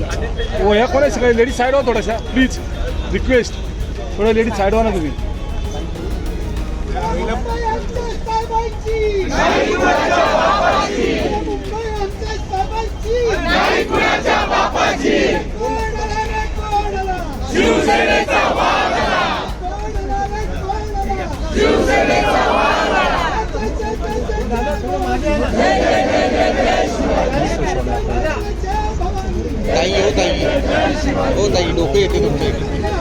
ओ ह्या कोण आहे सगळे लेडीज साईड व्हा थोड्याशा प्लीज रिक्वेस्ट थोड्या लेडीज साईड व्हा ना तुम्ही. शिवसेनेचा हो ताई हो ताई डोकं येते तुमच्या इकडे